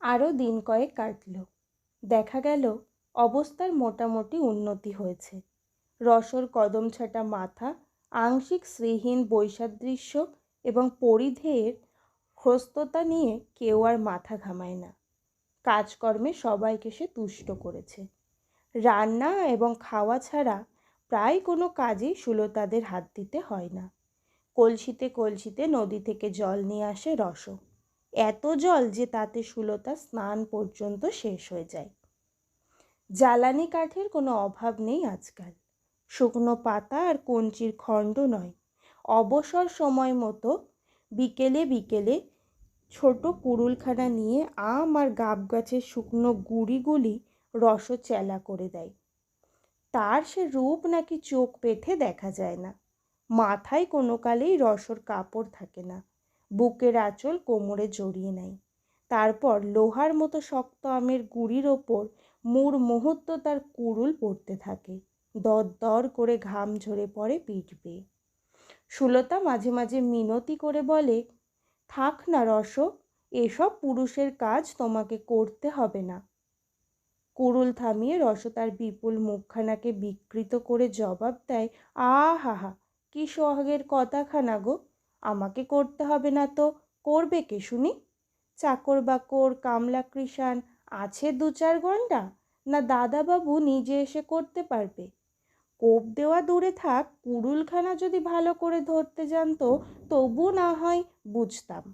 আরও দিন কয়েক কাটল। দেখা গেল, অবস্থার মোটামুটি উন্নতি হয়েছে। রসর কদম ছাটা মাথা, আংশিক শ্রীহীন বৈসাদৃশ্য এবং পরিধেয়ের খ্রস্ততা নিয়ে কেউ আর মাথা ঘামায় না। কাজকর্মে সবাইকে সে তুষ্ট করেছে। রান্না এবং খাওয়া ছাড়া প্রায় কোনো কাজেই সুলতাদের হাত দিতে হয় না। কলসিতে কলসিতে নদী থেকে জল নিয়ে আসে রস এত জল যে তাতে সুলতা স্নান পর্যন্ত শেষ হয়ে যায়। জ্বালানি কাঠের কোনো অভাব নেই আজকাল। শুকনো পাতা আর কঞ্চির খণ্ড নয়। অবসর সময় মতো বিকেলে বিকেলে ছোট কুড়ুলখানা নিয়ে আম আর গাব গাছের শুকনো গুড়িগুলি রস চেলা করে দেয়। তার সে রূপ নাকি চোখ পেতে দেখা যায় না। মাথায় কোনো কালেই রসর কাপড় থাকে না। বুকের আঁচল কোমরে জড়িয়ে নেয়। তারপর লোহার মতো শক্ত আমের গুড়ির ওপর মুর মুহূর্ত তার কুড়ুল পড়তে থাকে। দর দর করে ঘাম ঝরে পড়ে পিঠ বেয়ে। সুলতা মাঝে মাঝে মিনতি করে বলে, থাক না রস, এসব পুরুষের কাজ তোমাকে করতে হবে না। কুড়ুল থামিয়ে রস তার বিপুল মুখখানাকে বিকৃত করে জবাব দেয় আ হা হা, কি সোহাগের কথাখানা গো। আমাকে করতে হবে না তো। করবে কে শুনি? চাকর বাকর, কামলা কৃষাণ, আছে দু চার ঘণ্টা না দাদাবাবু নিজে এসে করতে পারবে? কোপ দেওয়া দূরে থাক, কুড়ুলখানা যদি ভালো করে ধরতে জানতো তবু না হয় বুঝতাম।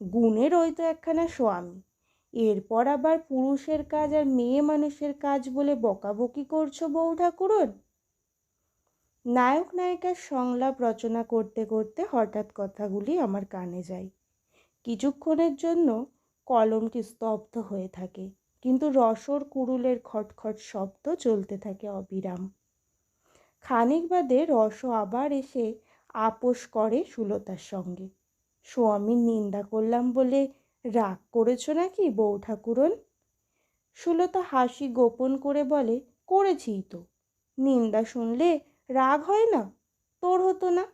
গুণের ওই তো একখানা স্বামী। এরপর আবার পুরুষের কাজ আর মেয়ে মানুষের কাজ বলে বকাবকি করছ বউ ঠাকুরন নায়ক নায়িকার সংলাপ রচনা করতে করতে হঠাৎ কথাগুলি আমার কানে যায়। কিছুক্ষণের জন্য কলমটি স্তব্ধ হয়ে থাকে, কিন্তু রসর কুড়ুলের খটখট শব্দ চলতে থাকে অবিরাম। খানিক বাদে রস আবার এসে আপোষ করে সুলতার সঙ্গে। স্বামীর নিন্দা করলাম বলে রাগ করেছ নাকি বউ ঠাকুরন? সুলতা হাসি গোপন করে বলে, করেছি তো। নিন্দা শুনলে রাগ হয় না? তোর হতো না?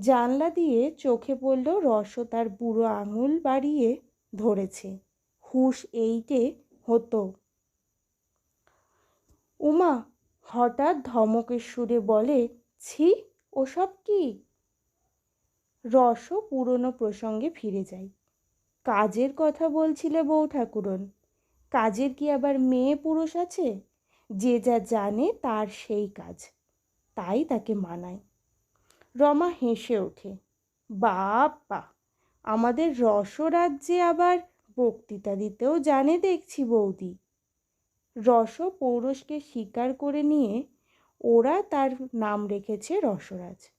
জানলা দিয়ে চোখে পড়ল রস তার বুড়ো আঙুল বাড়িয়ে ধরেছে। হুশ এইটে হতো। উমা হঠাৎ ধমকের সুরে বলে, ছি, ওসব কি? রস পুরনো প্রসঙ্গে ফিরে যায়। কাজের কথা বলছিলে বউ ঠাকুরন। কাজের কি আবার মেয়ে পুরুষ আছে? যে যা জানে তার সেই কাজ। তাই তাকে মানায়। রমা হেসে ওঠে, বাপ্পা, আমাদের রসরাজ্যে আবার বক্তৃতা দিতেও জানে দেখছি বৌদি। রস পৌরসকে স্বীকার করে নিয়ে ওরা তার নাম রেখেছে রসরাজ।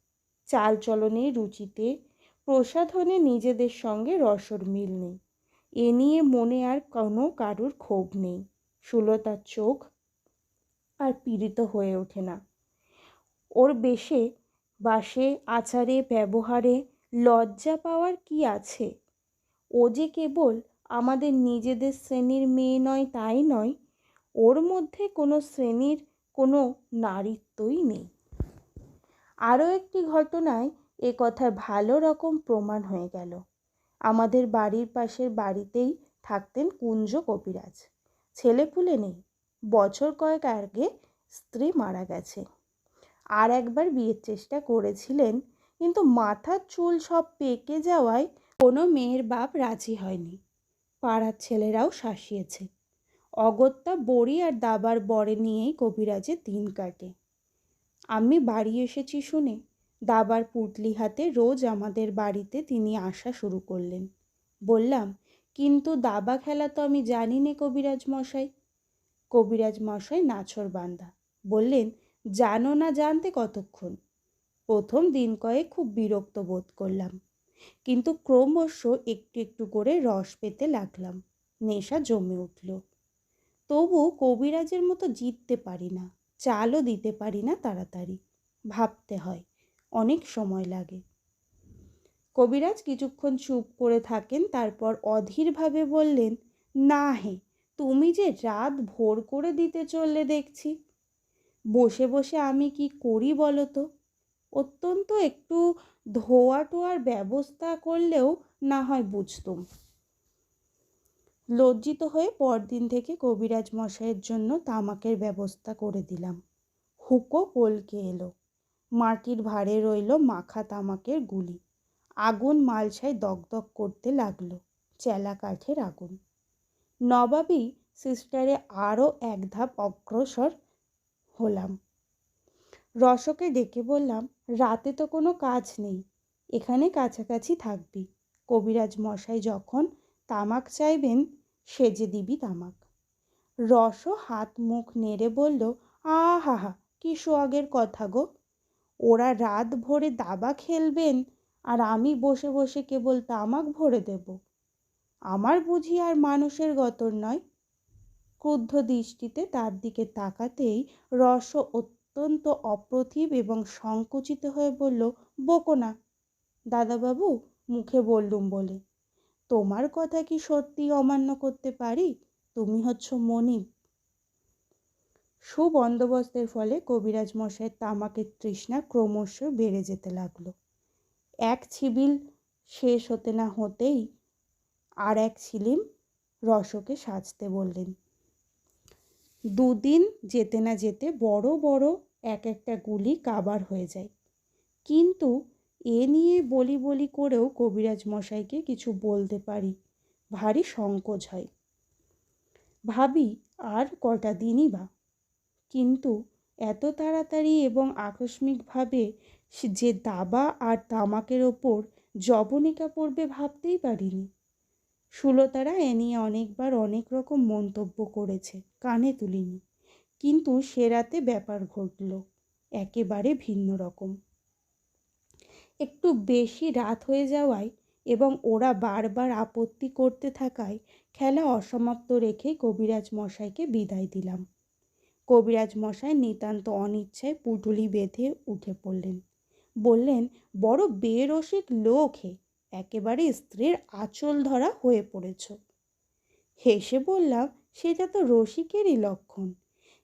চালচলনে, রুচিতে, প্রসাধনে নিজেদের সঙ্গে রসর মিল নেই। এ নিয়ে মনে আর কোনো কারুর ক্ষোভ নেই। সুলতার চোখ আর পীড়িত হয়ে ওঠে না। ওর বেশে, বাসে, আচারে, ব্যবহারে লজ্জা পাওয়ার কি আছে? ও যে কেবল আমাদের নিজেদের শ্রেণির মেয়ে নয়, তাই নয়, ওর মধ্যে কোনো শ্রেণির কোনো নারীত্বই নেই। আরও একটি ঘটনায় এ কথার ভালো রকম প্রমাণ হয়ে গেল। আমাদের বাড়ির পাশের বাড়িতেই থাকতেন কুঞ্জ কবিরাজ। ছেলেপুলে নেই। বছর কয়েক আগে স্ত্রী মারা গেছে। আর একবার বিয়ের চেষ্টা করেছিলেন, কিন্তু মাথার চুল সব পেকে যাওয়ায় কোনো মেয়ের বাপ রাজি হয়নি। পাড়ার ছেলেরাও শাসিয়েছে। অগত্যা বড়ি আর দাবার বরে নিয়েই কবিরাজের দিন কাটে। আমি বাড়ি এসেছি শুনে দাবার পুটলি হাতে রোজ আমাদের বাড়িতে তিনি আসা শুরু করলেন। বললাম, কিন্তু দাবা খেলা তো আমি জানি নে কবিরাজ মশাই। কবিরাজ মশাই নাছর বান্দা। বললেন, জানো না জানতে কতক্ষণ? প্রথম দিন কয়েক খুব বিরক্ত বোধ করলাম। কিন্তু ক্রমশ একটু একটু করে রস পেতে লাগলাম। নেশা জমে উঠল। তবু কবিরাজের মতো জিততে পারি না, চালও দিতে পারি না তাড়াতাড়ি। ভাবতে হয়, অনেক সময় লাগে। কবিরাজ কিছুক্ষণ চুপ করে থাকেন, তারপর অধীরভাবে বললেন, না হে তুমি যে রাত ভোর করে দিতে চললে দেখছি। বসে বসে আমি কি করি বলো তো? অত্যন্ত একটু ধোয়া টোয়ার ব্যবস্থা করলেও না হয় বুঝতুম। লজ্জিত হয়ে পরদিন থেকে কবিরাজ মশাইয়ের জন্য তামাকের ব্যবস্থা করে দিলাম। হুকো কলকে এলো। মাটির ভাঁড়ে রইল মাখা তামাকের গুলি। আগুন মালসায় দগদগ করতে লাগল। চেলা কাঠের আগুন। নবাবী সিস্টারে আরও এক ধাপ অগ্রসর হলাম। রসকে ডেকে বললাম, রাতে তো কোনো কাজ নেই, এখানে কাছাকাছি থাকবি। কবিরাজ মশাই যখন তামাক চাইবেন সেজে দিবি তামাক। রস হাত মুখ নেড়ে বলল, আহা হা, কি সোয়াগের কথা গো। ওরা রাত ভরে দাবা খেলবেন, আর আমি বসে বসে কেবল তামাক ভরে দেব। আমার বুঝি আর মানুষের গতর নয়। ক্রুদ্ধ দৃষ্টিতে তার দিকে তাকাতেই রস অত্যন্ত অপ্রতিভ এবং সংকুচিত হয়ে বলল, বকো না। দাদাবাবু, মুখে বললুম বলে, তোমার কথা কি সত্যি অমান্য করতে পারি? তুমি হচ্ছ মনিব। সুবন্দোবস্তের ফলে কবিরাজ মশাইয়ের তামাকের তৃষ্ণা ক্রমশ বেড়ে যেতে লাগল। এক ছিবিল শেষ হতে না হতেই আর এক ছিলিম রসকে সাজতে বললেন, দুদিন যেতে না যেতে বড় বড় এক একটা গুলি কাবার হয়ে যায়। কিন্তু এ নিয়ে বলি বলি করেও কবিরাজ মশাইকে কিছু বলতে পারি, ভারী সংকোচ হয়। ভাবি, আর কটা দিনই বা? কিন্তু এত তাড়াতাড়ি এবং আকস্মিকভাবে যে দাবা আর তামাকের ওপর জবনিকা পড়বে ভাবতেই পারিনি। সুলতারা এ নিয়ে অনেকবার অনেক রকম মন্তব্য করেছে, কানে তুলিনি। কিন্তু সে রাতে ব্যাপার ঘটল, একেবারে ভিন্ন রকম। একটু বেশি রাত হয়ে যাওয়ায় এবং ওরা বারবার আপত্তি করতে থাকায় খেলা অসমাপ্ত রেখেই কবিরাজ মশাইকে বিদায় দিলাম। কবিরাজ মশাই নিতান্ত অনিচ্ছায় পুটুলি বেঁধে উঠে পড়লেন। বললেন, বড় বেরসিক লোক হে একেবারে স্ত্রীর আঁচল ধরা হয়ে পড়েছ। হেসে বললাম সেটা তো রসিকেরই লক্ষণ।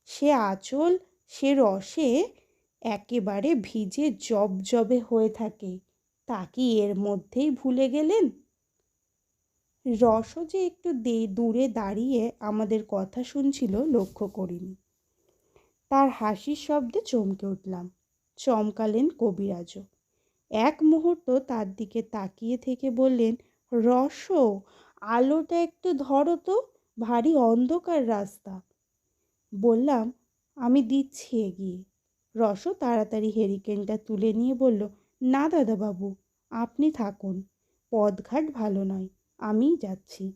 সে আঁচল, সে রসে একেবারে ভিজে জবজবে হয়ে থাকে। তা কি এর মধ্যেই ভুলে গেলেন? রসও যে একটু দূরে দাঁড়িয়ে আমাদের কথা শুনছিল লক্ষ্য করিনি। তার হাসির শব্দে চমকে উঠলাম। চমকালেন কবিরাজও। এক মুহূর্ত তার দিকে তাকিয়ে থেকে বললেন, রস, আলোটা একটু ধরো তো, ভারী অন্ধকার রাস্তা। বললাম, আমি দিচ্ছি এগিয়ে। রসও তাড়াতাড়ি হেরিকেনটা তুলে নিয়ে বলল, না দাদাবাবু আপনি থাকুন পদঘাট ভালো নয়, আমিই যাচ্ছি।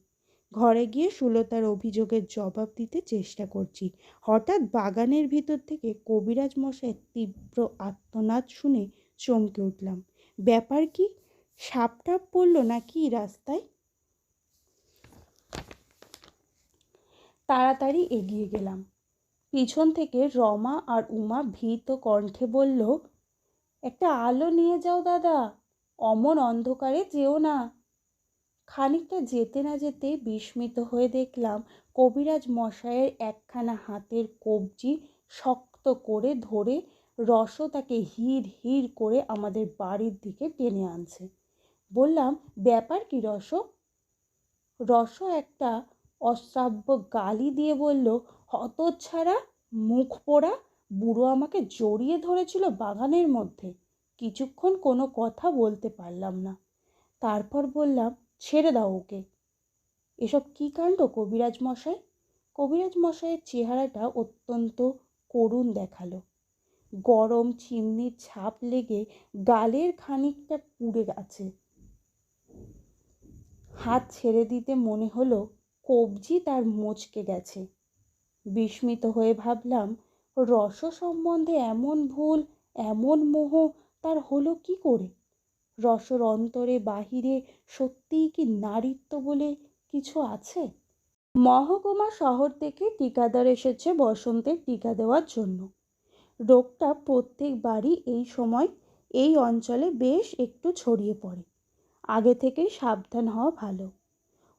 ঘরে গিয়ে সুলতার অভিযোগের জবাব দিতে চেষ্টা করছি। হঠাৎ বাগানের ভিতর থেকে কবিরাজ মশাইয়ের তীব্র আত্মনাদ শুনে চমকে উঠলাম। ব্যাপার কি, সাপটাপ পড়ল নাকি রাস্তায়? তাড়াতাড়ি এগিয়ে গেলাম। পিছন থেকে রমা আর উমা ভীত কণ্ঠে বলল, একটা আলো নিয়ে যাও দাদা, অমন অন্ধকারে যেও না। খানিকটা যেতে না যেতে বিস্মিত হয়ে দেখলাম কবিরাজ মশাইয়ের একখানা হাতের কবজি শক্ত করে ধরে রস তাকে হির হির করে আমাদের বাড়ির দিকে টেনে আনছে। বললাম, ব্যাপার কি রস? রস একটা অশ্রাব্য গালি দিয়ে বলল, হতচ্ছাড়া মুখ পোড়া বুড়ো আমাকে জড়িয়ে ধরেছিল বাগানের মধ্যে। কিছুক্ষণ কোনো কথা বলতে পারলাম না। তারপর বললাম, ছেড়ে দাও ওকে। এসব কী কাণ্ড কবিরাজ মশাই? কবিরাজ মশাইয়ের চেহারাটা অত্যন্ত করুণ দেখাল। গরম চিমনির ছাপ লেগে গালের খানিকটা পুড়ে গেছে। হাত ছেড়ে দিতে মনে হলো কবজি তার মোচকে গেছে। বিস্মিত হয়ে ভাবলাম, রস সম্বন্ধে এমন ভুল, এমন মোহ তার হলো কি করে? রসর অন্তরে বাহিরে সত্যিই কি নারীত্ব বলে কিছু আছে? মহকুমা শহর থেকে টিকাদার এসেছে বসন্তের টিকা দেওয়ার জন্য। রোগটা প্রত্যেক প্রত্যেকবারই এই সময় এই অঞ্চলে বেশ একটু ছড়িয়ে পড়ে। আগে থেকেই সাবধান হওয়া ভালো।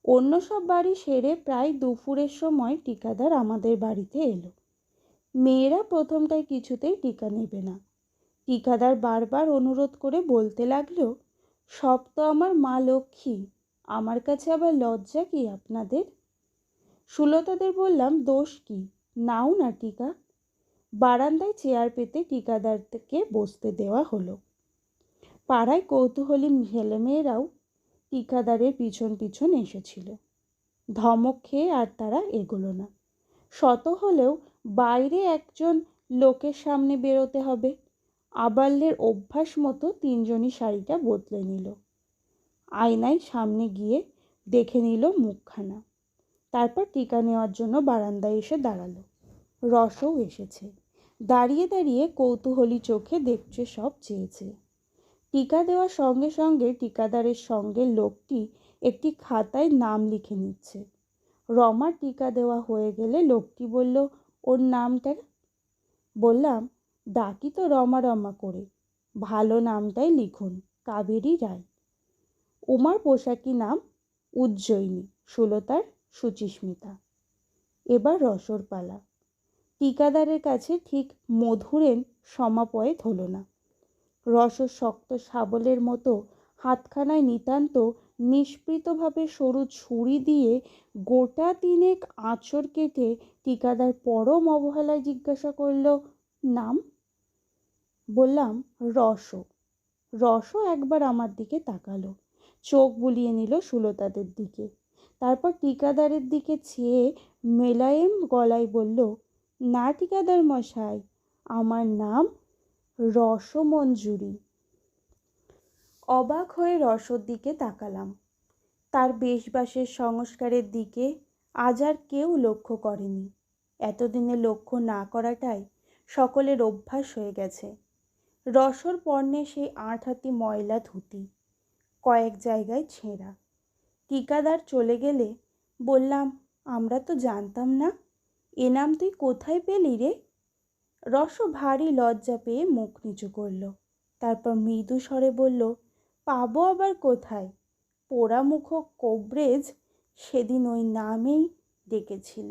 অন্য সব বাড়ি সেরে প্রায় দুপুরের সময় টিকাদার আমাদের বাড়িতে এলো। মেয়েরা প্রথমটায় কিছুতেই টিকা নেবে না। টিকাদার বারবার অনুরোধ করে বলতে লাগল, সব তো আমার মা লক্ষ্মী, আমার কাছে আবার লজ্জা কি আপনাদের? সুলতাদের বললাম, দোষ কি? নাও না টিকা। বারান্দায় চেয়ার পেতে টিকাদারকে বসতে দেওয়া হলো। পাড়ায় কৌতূহলী ছেলেমেয়েরাও টিকাদারের পিছন পিছন এসেছিল। ধমক খেয়ে আর তারা এগোলো না। শত হলেও বাইরে একজন লোকের সামনে বেরোতে হবে। আবাল্যের অভ্যাস মতো তিনজনই শাড়িটা বদলে নিল। আয়নায় সামনে গিয়ে দেখে নিল মুখখানা। তারপর টিকা নেওয়ার জন্য বারান্দায় এসে দাঁড়াল। রসও এসেছে। দাঁড়িয়ে দাঁড়িয়ে কৌতূহলী চোখে দেখছে সব চেয়েছে। টিকা দেওয়ার সঙ্গে সঙ্গে টিকাদারের সঙ্গে লোকটি একটি খাতায় নাম লিখে নিচ্ছে। রমার টিকা দেওয়া হয়ে গেলে লোকটি বলল, ওর নামটা? বললাম, ডাকি তো রমা রমা করে। ভালো নামটাই লিখুন, কাবেরী রায়। উমার পোশাকি নাম উজ্জয়িনী, সুলতার সুচিস্মিতা। এবার রসর পালা টিকাদারের কাছে ঠিক মধুরেন সমাপয়েত হলো না রসর শক্ত শাবলের মতো হাতখানায় নিতান্ত নিষ্পৃতভাবে সরু ছুরি দিয়ে গোটা তিনেক আঁচড় কেটে টিকাদার পরম অবহেলায় জিজ্ঞাসা করল, নাম? বললাম, রস। রসও একবার আমার দিকে তাকালো, চোখ বুলিয়ে নিল সুলতাদের দিকে। তারপর টিকাদারের দিকে চেয়ে মেলায়েম গলায় বলল না ঠিকাদার মশাই, আমার নাম রসমঞ্জুরি। অবাক হয়ে রসর দিকে তাকালাম। তার বেশবাসের সংস্কারের দিকে আজ আর কেউ লক্ষ্য করেনি। এতদিনে লক্ষ্য না করাটাই সকলের অভ্যাস হয়ে গেছে। রসর পর্ণে সেই আট হাতি ময়লা ধুতি, কয়েক জায়গায় ছেঁড়া। টিকাদার চলে গেলে বললাম, আমরা তো জানতাম না এ নাম তুই কোথায় পেলি রে? রস ভারী লজ্জা পেয়ে মুখ নিচু করল। তারপর মৃদু স্বরে বলল, পাবো আবার কোথায়? পোড়ামুখ কবরেজ সেদিন ওই নামেই ডেকেছিল।